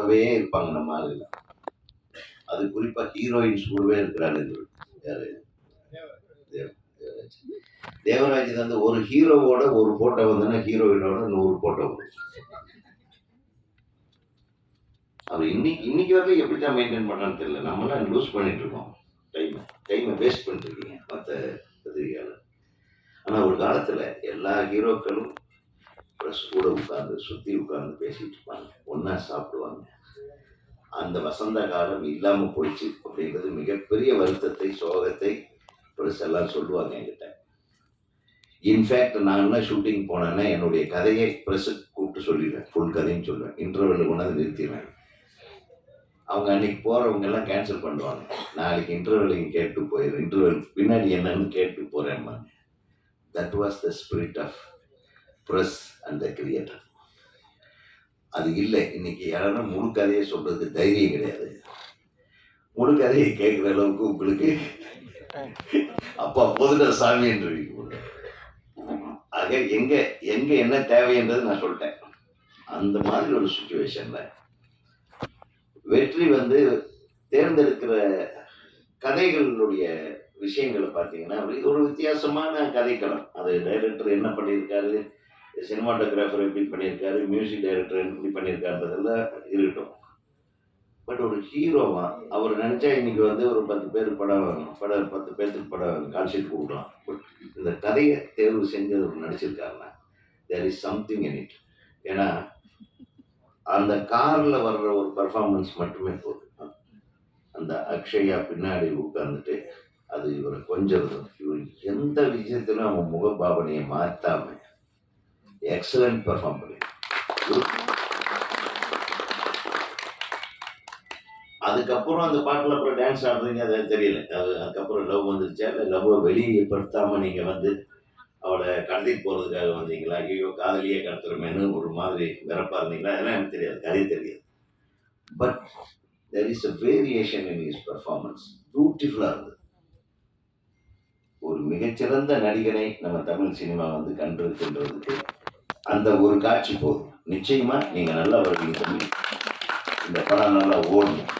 கூடவே இருப்பாங்க நம்ம ஆளுங்க. அது குறிப்பா ஹீரோயின்ஸ் கூடவே இருக்கிறாங்க யாரு? தேவராஜ். வந்து ஒரு ஹீரோவோட ஒரு போட்டோ வந்தோன்னா ஹீரோயினோட நூறு போட்டோ வரும். அவர் இன்னைக்கு இன்னைக்கு வரைக்கும் எப்படி தான் மெயின்டைன் பண்ணான்னு தெரியல. நம்மளாம் லூஸ் பண்ணிட்டு இருக்கோம். டைமை டைமை வேஸ்ட் பண்ணிட்டு இருக்கீங்க. மற்ற பத்திரிகையாளர் ஆனால் ஒரு காலத்தில் எல்லா ஹீரோக்களும் ப்ரெஸ் கூட உட்கார்ந்து சுற்றி உட்கார்ந்து பேசிட்டு இருப்பாங்க. ஒன்றா சாப்பிடுவாங்க. அந்த வசந்த காலம் இல்லாமல் போயிடுச்சு அப்படின்றது மிகப்பெரிய வருத்தத்தை சோகத்தை ப்ரெஸ் எல்லாம் சொல்லுவாங்க என்கிட்ட. இன்ஃபேக்ட் நான் என்ன ஷூட்டிங் போனேன்னா என்னுடைய கதையை ப்ரெஸ்ஸுக்கு கூப்பிட்டு சொல்லிடுவேன் ஃபுல் கதையும் சொல்லுவேன். இன்டர்வெல் கொண்டாந்து நிறுத்திடுவேன் அவங்க அன்னைக்கு போகிறவங்க எல்லாம் கேன்சல் பண்ணுவாங்க. நாளைக்கு இன்டர்வெல்லையும் கேட்டு போயிடுறேன் இன்டர்வெல் பின்னாடி என்னன்னு கேட்டு போகிறேம்மா that was the spirit of press and the creator அது இல்லை. இன்னைக்கு யாரும் முழு கதையை சொல்றது தைரியம் கிடையாது. முழு கதையை கேட்குற அளவுக்கு உங்களுக்கு அப்பா போதுட சாமி என்று ஆக எங்க எங்க என்ன தேவைன்றது நான் சொல்லிட்டேன். அந்த மாதிரி ஒரு சுச்சுவேஷன்ல வெற்றி வந்து தேர்ந்தெடுக்கிற கதைகளுடைய விஷயங்களை பார்த்தீங்கன்னா ஒரு வித்தியாசமான கதைக்களம். அது டைரக்டர் என்ன பண்ணியிருக்காரு? சினிமாட்டோகிராஃபர் எப்படி பண்ணியிருக்காரு மியூசிக் டைரக்டர் எப்படி பண்ணியிருக்காருன்றதெல்லாம் இருக்கட்டும். பட் ஒரு ஹீரோவா அவர் நினச்சா இன்றைக்கி வந்து ஒரு பத்து பேர் படம் படம் பத்து பேர்த்துக்கு படம் கால்ஷீட் கொடுக்கலாம். பட் இந்த கதையை தேர்வு செஞ்சு அவர் நடிச்சிருக்காருன்னா there is something in it ஏன்னா அந்த காரில் வர்ற ஒரு பர்ஃபார்மன்ஸ் மட்டுமே போதும். அந்த அக்ஷயா பின்னாடி உட்கார்ந்துட்டு அது இவரை கொஞ்சம் இவர் எந்த விஷயத்திலும் அவன் முகபாவனையை மாற்றாமல் எக்ஸலண்ட் பெர்ஃபார்ம் பண்ணி அதுக்கப்புறம் அந்த பாட்டில் அப்புறம் டான்ஸ் ஆடுறீங்க அது தெரியல. அது அதுக்கப்புறம் லவ் வந்துருச்சா இல்லை லவ்வை வெளிப்படுத்தாமல் நீங்கள் வந்து அவளை கடத்திட்டு போகிறதுக்காக வந்தீங்களா? ஐயோ காதலியே கடத்துறமேனு ஒரு மாதிரி வெறப்பாக இருந்தீங்களா? அதெல்லாம் எனக்கு தெரியாது கதை தெரியாது. But there is a variation in is performance பியூட்டிஃபுல்லாக இருந்தது. ஒரு மிகச்சிறந்த நடிகனை நம்ம தமிழ் சினிமா வந்து கண்டிருக்கின்றதுக்கு அந்த ஒரு காட்சி போதும். நிச்சயமா நீங்க நல்லா வருவீங்க தம்பி. இந்த படம் நல்லா ஓடணும்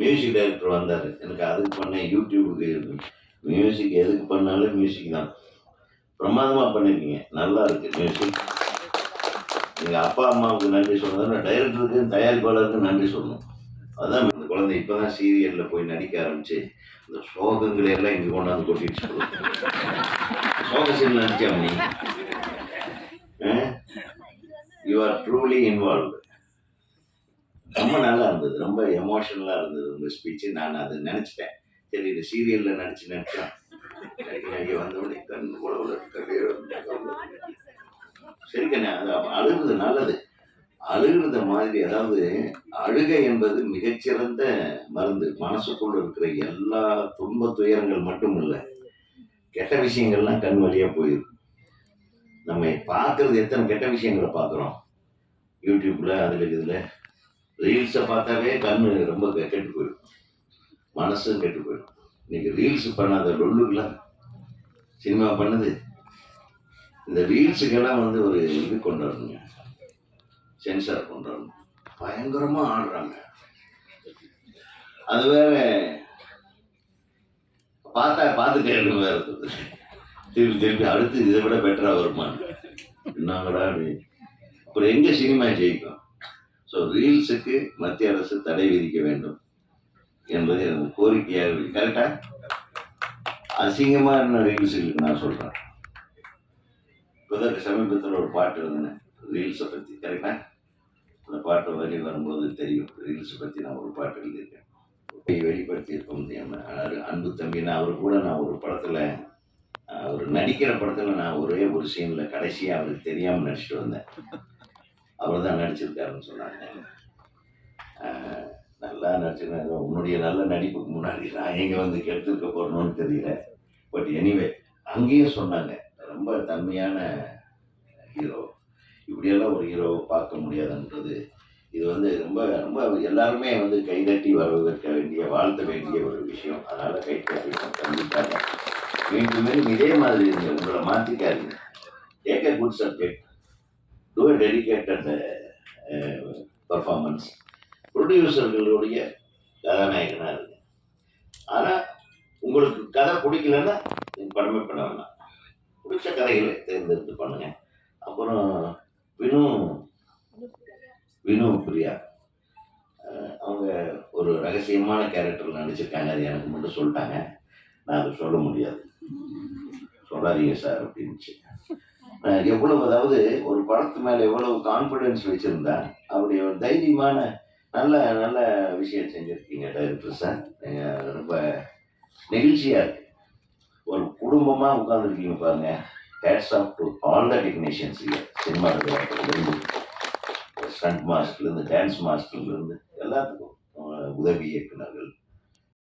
மியூசிக் டைரக்டர் வந்தார். எனக்கு அதுக்கு பண்ணேன் யூடியூபுக்கு மியூசிக் எதுக்கு பண்ணாலும் மியூசிக் தான். பிரமாதமாக பண்ணியிருக்கீங்க நல்லா இருக்கு மியூசிக் எங்கள் அப்பா அம்மாவுக்கு நன்றி சொல்லணும் டைரக்டருக்கு தயாரிப்பாளருக்கு நன்றி சொல்லணும். அதான் இந்த குழந்தை இப்போ தான் சீரியலில் போய் நடிக்க ஆரம்பிச்சு இந்த சோகங்களை எல்லாம் இங்கே கொண்டாந்து கொட்டிடுச்சு சோக சீன் நடிச்சாமணி ட்ரூலி இன்வால்வ்டு ரொம்ப நல்லா இருந்தது. ரொம்ப எமோஷனலாக இருந்தது உங்கள் ஸ்பீச்சு நான் அதை நினச்சிட்டேன். சரி இந்த சீரியலில் நடிச்சு நினச்சேன் அங்கே நடிக்க வந்தோடனே கண் உழவுல சரி கண்ணே அது அழுகுறது நல்லது. அழுகுறத மாதிரி அதாவது அழுகை என்பது மிகச்சிறந்த மருந்து. மனசுக்குள்ள இருக்கிற எல்லா துன்ப துயரங்கள் மட்டும் இல்லை கெட்ட விஷயங்கள்லாம் கண் வழியாக போயிடும் நம்ம பார்க்கறது எத்தனை கெட்ட விஷயங்களை பார்க்குறோம்? யூடியூப்பில் அதில் இதில். ரீல்ஸை பார்த்தாவே கண் ரொம்ப கெட்டு போயிடும். மனசும் கெட்டு போயிடும். இன்னைக்கு ரீல்ஸ் பண்ணாத லொல்லுலாம் சினிமா பண்ணுது. இந்த ரீல்ஸுக்கெல்லாம் வந்து ஒரு இது கொண்டு வரணுங்க சென்சார் கொண்டு வரணும் பயங்கரமாக ஆடுறாங்க. அது வேற பார்த்தா பார்த்துட்டே இருக்கும் வேற திருப்பி திருப்பி அடுத்து இதை விட பெட்டராக வருமானு என்னங்கடா அப்படி அப்புறம் எங்கே சினிமா ஜெயிக்கும்? ஸோ ரீல்ஸுக்கு மத்திய அரசு தடை விதிக்க வேண்டும் என்பது எனக்கு கோரிக்கையாக இருக்கு. கரெக்டா இருந்த ரீல்ஸுக்கு நான் சொல்கிறேன் இப்போதான் சமீபத்தில் ஒரு பாட்டு இருந்தேன். ரீல்ஸை பற்றி கரெக்டா அந்த பாட்டு வரி வரும்போது தெரியும். ரீல்ஸை பற்றி நான் ஒரு பாட்டு எழுதியிருக்கேன். வெளிப்படுத்தியிருக்கோம் நம்ம அரு- அன்பு தம்பி நான் அவர் கூட நான் ஒரு படத்தில் அவர் நடிக்கிற படத்தில் நான் ஒரே ஒரு சீனில் கடைசியாக அவருக்கு தெரியாமல் நடிச்சிட்டு வந்தேன். அவர் தான் நடிச்சிருக்காருன்னு சொன்னாங்க. நல்லா நடிச்சிருக்காங்க உன்னுடைய நல்ல நடிப்புக்கு முன்னாடி நான் எங்கே வந்து கெடுத்துருக்க போறணும்னு தெரியல. பட் எனிவே அங்கேயும் சொன்னாங்க. ரொம்ப தன்மையான ஹீரோ இப்படியெல்லாம் ஒரு ஹீரோவை பார்க்க முடியாதுன்றது. இது வந்து ரொம்ப ரொம்ப எல்லாருமே வந்து கைதட்டி வரவேற்க வேண்டிய வாழ்த்த வேண்டிய ஒரு விஷயம். அதனால் கைத்தட்டி கண்டிப்பாக மீண்டும் மீண்டும் இதே மாதிரி இருங்க. உங்களை மாற்றிக்காதீங்க take a good subject to dedicated performance ப்ரொடியூசர்களுடைய கதாநாயகனாக. இருக்கு ஆனால் உங்களுக்கு கதை பிடிக்கலன்னா நீங்கள் படமே பண்ண வேண்டாம் பிடிச்ச கதைகளை தேர்ந்தெடுத்து பண்ணுங்க. அப்புறம் வினு வினு பிரியா. அவங்க ஒரு ரகசியமான கேரக்டர் நடிச்சிருக்காங்க. அது எனக்கு மட்டும் சொல்லிட்டாங்க. நான் அதை சொல்ல முடியாது. சொல்லாதீங்க சார் அப்படின்னுச்சு. எவ்வளவு அதாவது ஒரு படத்து மேல எவ்வளவு கான்ஃபிடென்ஸ் வச்சிருந்தா அப்படி ஒரு தைரியமான நல்ல நல்ல விஷயம் செஞ்சிருக்கீங்க டைரக்டர் சார் நீங்கள் ரொம்ப நெகிழ்ச்சியாக இருக்கு. ஒரு குடும்பமாக உட்காந்துருக்கீங்க பாருங்க. Hats off to all the technicians cinema stunt மாஸ்டர்லேருந்து dance மாஸ்டர்லேருந்து எல்லாத்துக்கும். உதவி இயக்குனர்.